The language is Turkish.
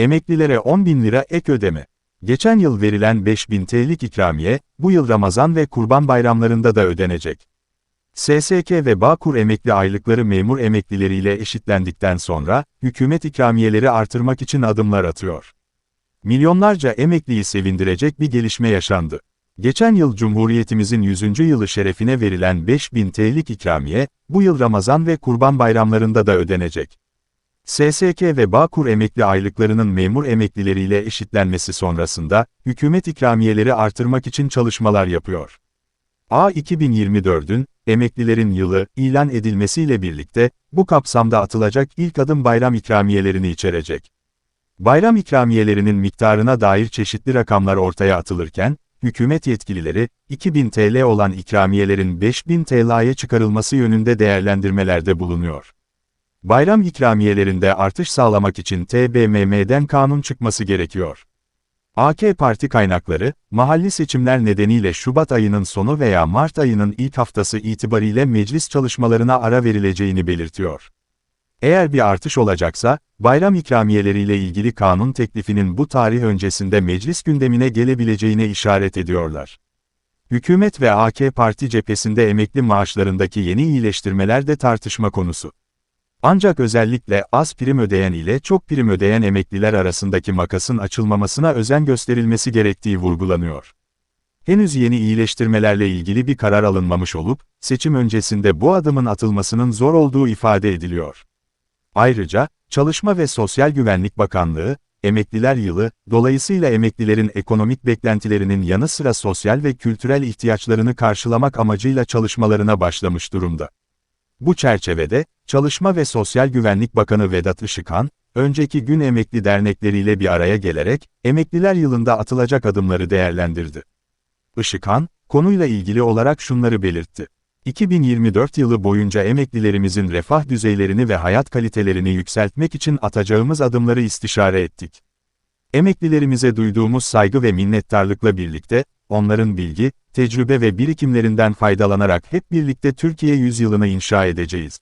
Emeklilere 10 bin lira ek ödeme. Geçen yıl verilen 5 bin TL'lik ikramiye, bu yıl Ramazan ve Kurban bayramlarında da ödenecek. SSK ve Bağkur emekli aylıkları memur emeklileriyle eşitlendikten sonra, hükümet ikramiyeleri artırmak için adımlar atıyor. Milyonlarca emekliyi sevindirecek bir gelişme yaşandı. Geçen yıl Cumhuriyetimizin 100. yılı şerefine verilen 5000 TL'lik ikramiye, bu yıl Ramazan ve Kurban bayramlarında da ödenecek. SSK ve Bağkur emekli aylıklarının memur emeklileriyle eşitlenmesi sonrasında, hükümet ikramiyeleri artırmak için çalışmalar yapıyor. A 2024'ün, emeklilerin yılı, ilan edilmesiyle birlikte, bu kapsamda atılacak ilk adım bayram ikramiyelerini içerecek. Bayram ikramiyelerinin miktarına dair çeşitli rakamlar ortaya atılırken, hükümet yetkilileri, 2000 TL olan ikramiyelerin 5000 TL'ye çıkarılması yönünde değerlendirmelerde bulunuyor. Bayram ikramiyelerinde artış sağlamak için TBMM'den kanun çıkması gerekiyor. AK Parti kaynakları, mahalli seçimler nedeniyle Şubat ayının sonu veya Mart ayının ilk haftası itibariyle meclis çalışmalarına ara verileceğini belirtiyor. Eğer bir artış olacaksa, bayram ikramiyeleriyle ilgili kanun teklifinin bu tarih öncesinde meclis gündemine gelebileceğine işaret ediyorlar. Hükümet ve AK Parti cephesinde emekli maaşlarındaki yeni iyileştirmeler de tartışma konusu. Ancak özellikle az prim ödeyen ile çok prim ödeyen emekliler arasındaki makasın açılmamasına özen gösterilmesi gerektiği vurgulanıyor. Henüz yeni iyileştirmelerle ilgili bir karar alınmamış olup, seçim öncesinde bu adımın atılmasının zor olduğu ifade ediliyor. Ayrıca, Çalışma ve Sosyal Güvenlik Bakanlığı, Emekliler Yılı, dolayısıyla emeklilerin ekonomik beklentilerinin yanı sıra sosyal ve kültürel ihtiyaçlarını karşılamak amacıyla çalışmalarına başlamış durumda. Bu çerçevede, Çalışma ve Sosyal Güvenlik Bakanı Vedat Işıkhan, önceki gün emekli dernekleriyle bir araya gelerek, Emekliler Yılı'nda atılacak adımları değerlendirdi. Işıkhan, konuyla ilgili olarak şunları belirtti. 2024 yılı boyunca emeklilerimizin refah düzeylerini ve hayat kalitelerini yükseltmek için atacağımız adımları istişare ettik. Emeklilerimize duyduğumuz saygı ve minnettarlıkla birlikte, onların bilgi, tecrübe ve birikimlerinden faydalanarak hep birlikte Türkiye yüzyılını inşa edeceğiz.